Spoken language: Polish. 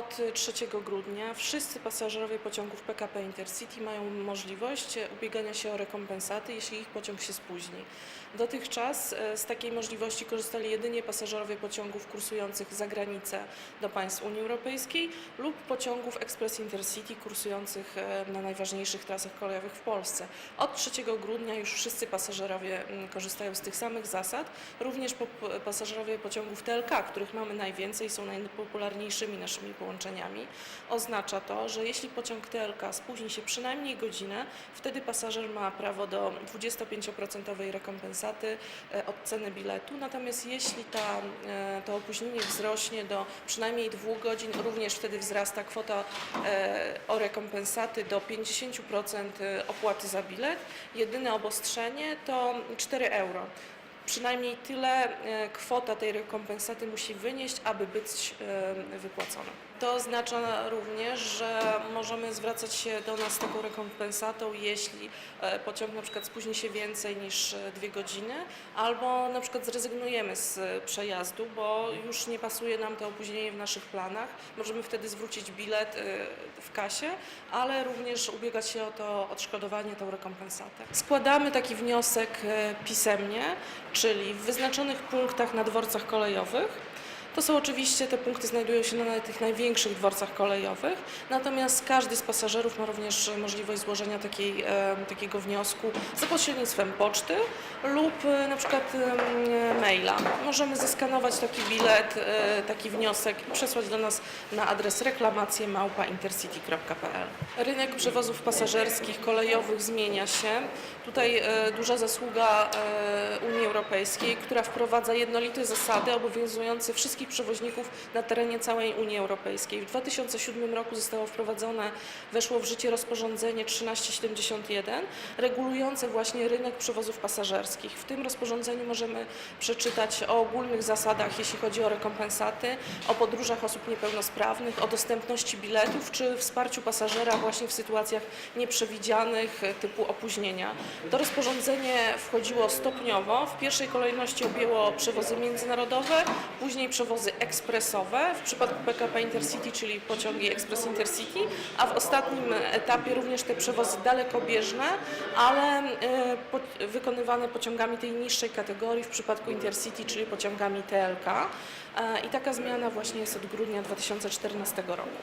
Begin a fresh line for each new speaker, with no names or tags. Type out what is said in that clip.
Od 3 grudnia wszyscy pasażerowie pociągów PKP Intercity mają możliwość ubiegania się o rekompensaty, jeśli ich pociąg się spóźni. Dotychczas e, z takiej możliwości korzystali jedynie pasażerowie pociągów kursujących za granicę do państw Unii Europejskiej lub pociągów Express Intercity kursujących e, na najważniejszych trasach kolejowych w Polsce. Od 3 grudnia już wszyscy pasażerowie korzystają z tych samych zasad, również pasażerowie pociągów TLK, których mamy najwięcej, są najpopularniejszymi naszymi połączeniami. Oznacza to, że jeśli pociąg TLK spóźni się przynajmniej godzinę, wtedy pasażer ma prawo do 25% rekompensaty e, od ceny biletu. Natomiast jeśli ta, e, to opóźnienie wzrośnie do przynajmniej dwóch godzin, również wtedy wzrasta kwota e, o rekompensaty do 50% opłaty za bilet. Jedyne obostrzenie to 4 euro. Przynajmniej tyle kwota tej rekompensaty musi wynieść, aby być wypłacona. To oznacza również, że możemy zwracać się do nas z taką rekompensatą, jeśli e, pociąg na przykład spóźni się więcej niż e, dwie godziny, albo na przykład zrezygnujemy z e, przejazdu, bo już nie pasuje nam to opóźnienie w naszych planach. Możemy wtedy zwrócić bilet w kasie, ale również ubiegać się o to odszkodowanie, tą rekompensatę. Składamy taki wniosek pisemnie, czyli w wyznaczonych punktach na dworcach kolejowych. To są oczywiście, te punkty znajdują się na tych największych dworcach kolejowych, natomiast każdy z pasażerów ma również możliwość złożenia takiej, takiego wniosku za pośrednictwem poczty lub na przykład maila. Możemy zeskanować taki bilet, e, taki wniosek i przesłać do nas na adres reklamacje małpaintercity.pl. Rynek przewozów pasażerskich, kolejowych zmienia się. Tutaj e, duża zasługa e, Unii Europejskiej, która wprowadza jednolite zasady obowiązujące wszystkich przewoźników na terenie całej Unii Europejskiej. W 2007 roku zostało wprowadzone, weszło w życie rozporządzenie 1371 regulujące właśnie rynek przewozów pasażerskich. W tym rozporządzeniu możemy przeczytać o ogólnych zasadach, jeśli chodzi o rekompensaty, o podróżach osób niepełnosprawnych, o dostępności biletów czy wsparciu pasażera właśnie w sytuacjach nieprzewidzianych e, typu opóźnienia. To rozporządzenie wchodziło stopniowo. W pierwszej kolejności objęło przewozy międzynarodowe, później przewozy ekspresowe w przypadku PKP Intercity, czyli pociągi Express Intercity, a w ostatnim etapie również te przewozy dalekobieżne, ale e, wykonywane pociągami tej niższej kategorii w przypadku Intercity, czyli pociągami TLK. E, I taka zmiana właśnie jest od grudnia 2014 roku.